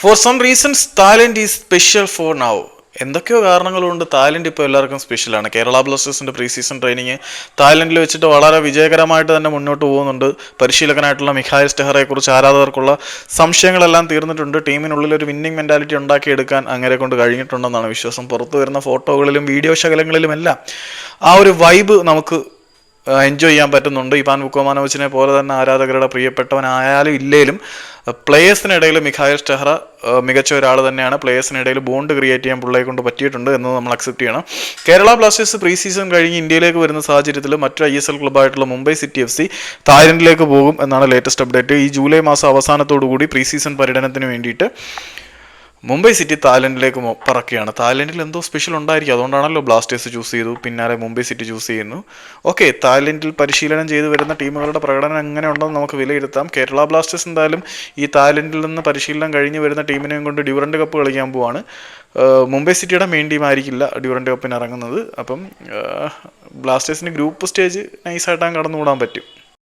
For some reasons Thailand is special for now എന്തൊക്കെയോ കാരണങ്ങളുണ്ട്. Thailand ഇപ്പോൾ എല്ലാവർക്കും സ്പെഷ്യലാണ് കേരള ബ്ലാസ്റ്റേഴ്സിന്റെ പ്രീ സീസൺ ട്രെയിനിങ് തായ്ലൻഡിൽ വെച്ചിട്ട് വളരെ വിജയകരമായിട്ട് തന്നെ മുന്നോട്ട് പോകുന്നുണ്ട്. പരിശീലകനായിട്ടുള്ള മിഖായൽ സ്റ്റെഹറയെക്കുറിച്ച് ആരാധകർക്കുള്ള സംശയങ്ങളെല്ലാം തീർന്നിട്ടുണ്ട്. ടീമിനുള്ളിൽ ഒരു വിന്നിംഗ് മെന്റാലിറ്റി ഉണ്ടാക്കിയെടുക്കാൻ അങ്ങനെ കൊണ്ട് കഴിഞ്ഞിട്ടുണ്ടെന്നാണ് വിശ്വാസം. പുറത്തു വരുന്ന ഫോട്ടോകളിലും വീഡിയോ ശകലങ്ങളിലുമെല്ലാം ആ ഒരു വൈബ് നമുക്ക് എൻജോയ് ചെയ്യാൻ പറ്റുന്നുണ്ട്. ഇവാൻ വുക്കോമാനോവിച്ചിനെ പോലെ തന്നെ ആരാധകരുടെ പ്രിയപ്പെട്ടവനായാലും ഇല്ലേലും പ്ലേയേഴ്സിനിടയിൽ മിഖായൽ സ്റ്റെഹ്റ മികച്ച ഒരാൾ തന്നെയാണ്. പ്ലേയേഴ്സിനിടയിൽ ബോണ്ട് ക്രിയേറ്റ് ചെയ്യാൻ പുള്ളിയെ കൊണ്ട് പറ്റിയിട്ടുണ്ട് എന്ന് നമ്മൾ അക്സെപ്റ്റ് ചെയ്യണം. കേരള ബ്ലാസ്റ്റേഴ്സ് പ്രീ സീസൺ കഴിഞ്ഞ് ഇന്ത്യയിലേക്ക് വരുന്ന സാഹചര്യത്തിൽ മറ്റൊരു ഐ എസ് എൽ ക്ലബ്ബായിട്ടുള്ള മുംബൈ സിറ്റി എഫ് സി തായ്ലൻഡിലേക്ക് പോകും എന്നാണ് ലേറ്റസ്റ്റ് അപ്ഡേറ്റ് ഈ ജൂലൈ മാസം അവസാനത്തോടു കൂടി പ്രീ സീസൺ പര്യടനത്തിന് വേണ്ടിയിട്ട് മുംബൈ സിറ്റി തായ്ലൻഡിലേക്ക് പറക്കുകയാണ്. തായ്ലൻഡിൽ എന്തോ സ്പെഷ്യൽ ഉണ്ടായിരിക്കും. അതുകൊണ്ടാണല്ലോ ബ്ലാസ്റ്റേഴ്സ് ചൂസ് ചെയ്തു. പിന്നാലെ മുംബൈ സിറ്റി ചൂസ് ചെയ്യുന്നു. ഓക്കെ തായ്ലൻഡിൽ പരിശീലനം ചെയ്തു വരുന്ന ടീമുകളുടെ പ്രകടനം എങ്ങനെ ഉണ്ടെന്ന് നമുക്ക് വിലയിരുത്താം. കേരള ബ്ലാസ്റ്റേഴ്സ് എന്തായാലും ഈ തായ്ലൻഡിൽ നിന്ന് പരിശീലനം കഴിഞ്ഞ് വരുന്ന ടീമിനെയും കൊണ്ട് ഡ്യൂറന്റ് കപ്പ് കളിക്കാൻ പോവാണ്. മുംബൈ സിറ്റിയുടെ മെയിൻ ടീം ആയിരിക്കില്ല ഡ്യൂറന്റ് കപ്പിന് ഇറങ്ങുന്നത്. അപ്പം ബ്ലാസ്റ്റേഴ്സിന് ഗ്രൂപ്പ് സ്റ്റേജ് നൈസായിട്ടാണ് കടന്നുകൂടാൻ പറ്റും.